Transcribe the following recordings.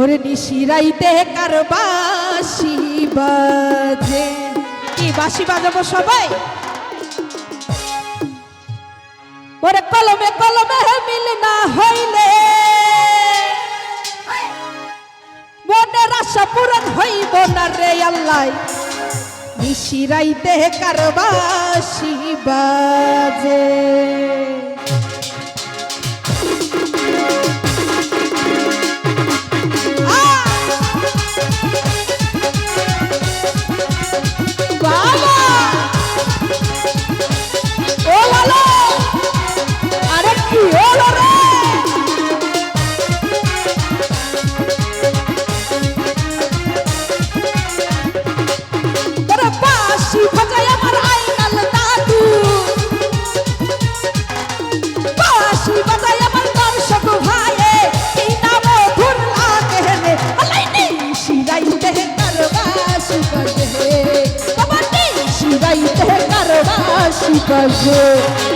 ওরে নিশিরাইতে কার বাসি বাজে। কি বাসি বাজাবো সবাই? ওরে কলমে কলমে মিল না হইলে, মনের আশা পূরণ হইব না রে আল্লাহ। নিশিরাইতে কার বাসি বাজে। বাঁশি বাজে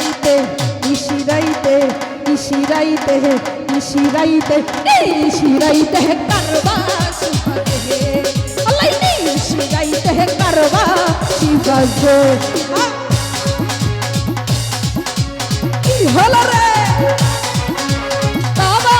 শিরাইতে শিরাইতে শিরাইতে কারবাসি বাজে আলাইনি শিরাইতে কারবাসি বাজে আ! কি হলো রে বাবা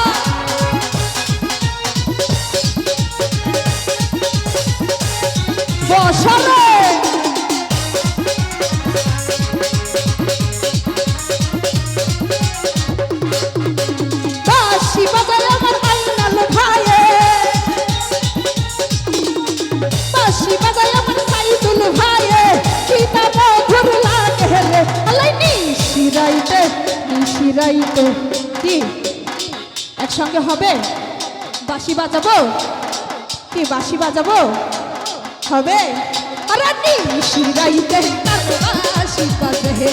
শিরাইতে কি? একসঙ্গে হবে? বাঁশি বাজাবো? কি, বাঁশি বাজাবো? হবে? আরে নি শিরাইতে কারবাসি বাজে।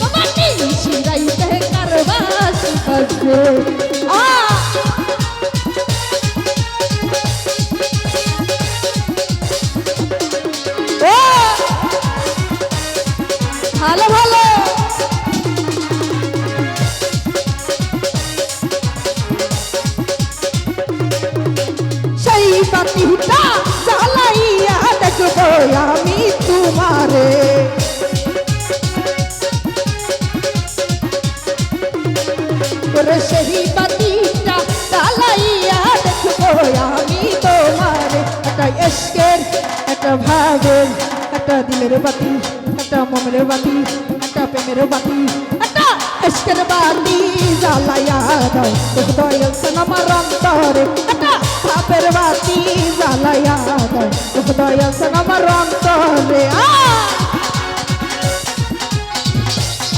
বাবা নি শিরাইতে কারবাসি বাজে। পাখিটা জ্বালাইয়া দেখব আমি তোমারে। সেই পাখিটা জ্বালাইয়া দেখব আমি তোমারে। একটা এসকের, একটা ভাবের একটা দিলের বাতি, একটা মমের বাতি, একটা প্রেমের বাতি। এসকের বাতি জ্বালাইয়া দাও। দয়াল আমার অন্তরে। একটা ভাবের বাতি জ্বালাইয়া দাও। দয়াল আমার অন্তরে।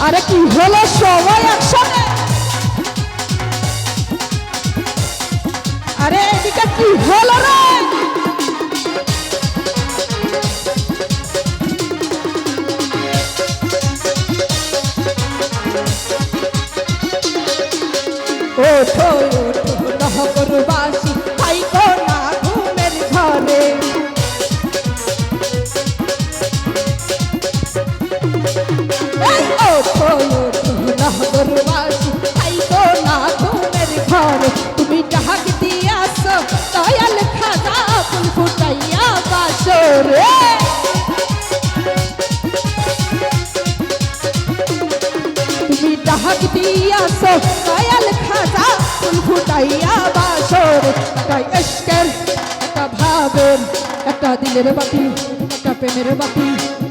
আরে কি হলো সবাই একসাথে? আরে এদিকে কি হলো রে? ওঠো ওঠো নহবরবাসী আইকো না ঘুমের ঘরে ওঠো ওঠো নহবরবাসী আইকো না ঘুমের ঘরে তুমি ডাক দিয়াছ, দয়াল খাজা, ফুল ফুটাইয়া বাসরে। ফুটাইয়া বাসর, তাই এসকের একটা ভাবের, একটা দিলের বাতি, একটা প্রেমের বাতি,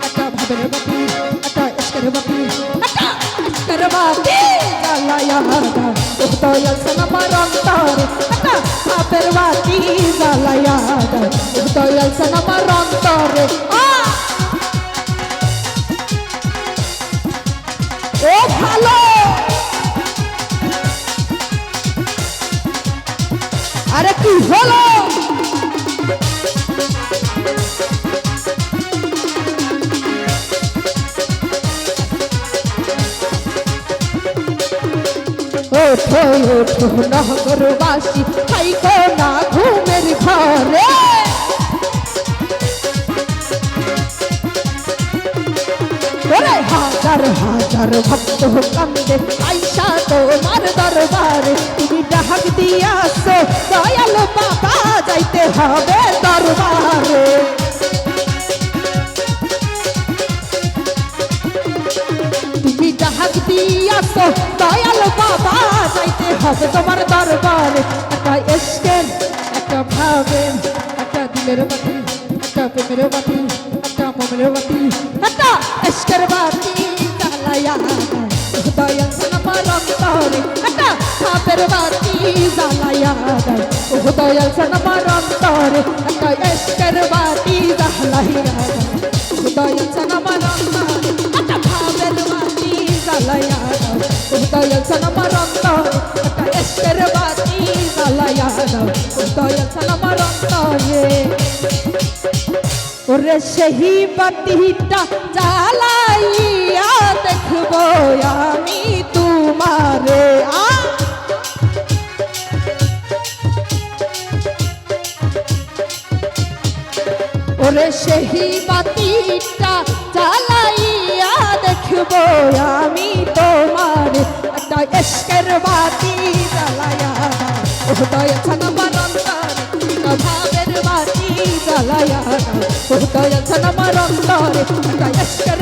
একটা ভাবের বাতি, একটা এসকের বাতি, একটা এসকের বাতি। জ্বালাইয়া দা ও দয়াল সনমার অন্তরে, একটা ভাবের বাতি জ্বালাইয়া দা ও দয়াল ওঠো নহরবাসী খাইকো না ঘুমের ঘরে। হাজার হাজার ভক্ত কান্দে আইসা তোমার দরবারে। ডাক দিয়াছ, দয়াল বাবা যাইতে হবে দরবারে। তুমি ডাক দিয়াছ, দয়াল বাবা যাইতে হবে তোমার দরবারে। একটা এসকের একটা ভাবের একটা দিলের বাতি, একটা প্রেমের বাতি, একটা মমের বাতি, একটা এসকের বাতি জ্বালায়া দয়াল সনমার অন্তরে একটা ভাবের বাতি জ্বালায়া ও দয়াল সনমার অন্তরে একটা এসকের বাতি জ্বালায়া দয়াল সনমার অন্তরে একটা ভাবের বাতি জ্বালায়া ও দয়াল সনমার অন্তরে একটা এসকের বাতি জ্বালায়া ও দয়াল সনমার অন্তরে ওরে সেই বাতিটা জ্বালাইয়া দেখব আমি তোমারে ওরে সেই বাতিটা জ্বালাইয়া দেখব আমি তোমার। একটা এসকের বাতি জ্বালাইয়া ও দয়া অন্তর ভাবের বাতি জ্বালাইয়া ও দয়া ছানামার অন্তর একটা এসকের